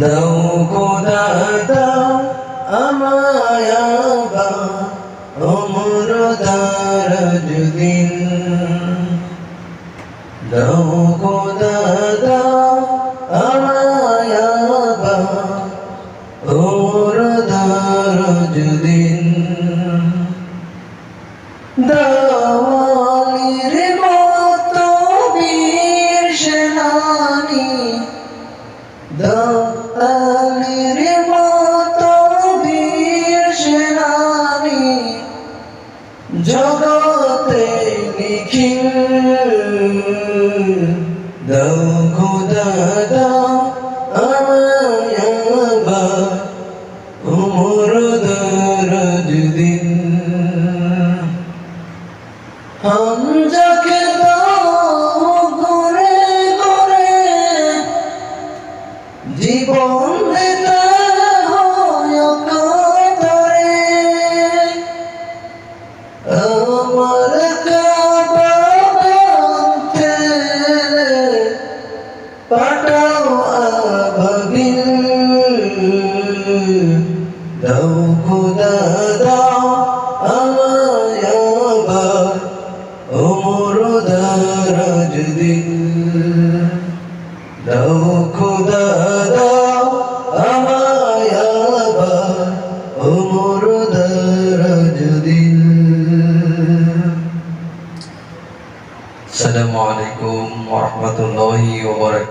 দাও খোদা, দাও আমায় আবার ওমর দারাজ দিন। দাও খোদা, দাও আমায় আবার ওমর দারাজ দিন। দাওয়ালির মতো বীর সেনানি। দাওয়ালির জগতে নিখিল দাও খোদা, দাও আমায় আবার উমর দরজ দিন। হামজাকে দাও ঘুরে ঘুরে জীবন পাঠাও আভাবিল দাও খোদা দাও আমায় আবার ওমর দারাজ দিন দাও খোদা দাও আমায় আবার ওমর দারাজ দিন আসসালামু আলাইকুম ওয়া রাহমাতুল্লাহি ওয়া বারাকাতুহু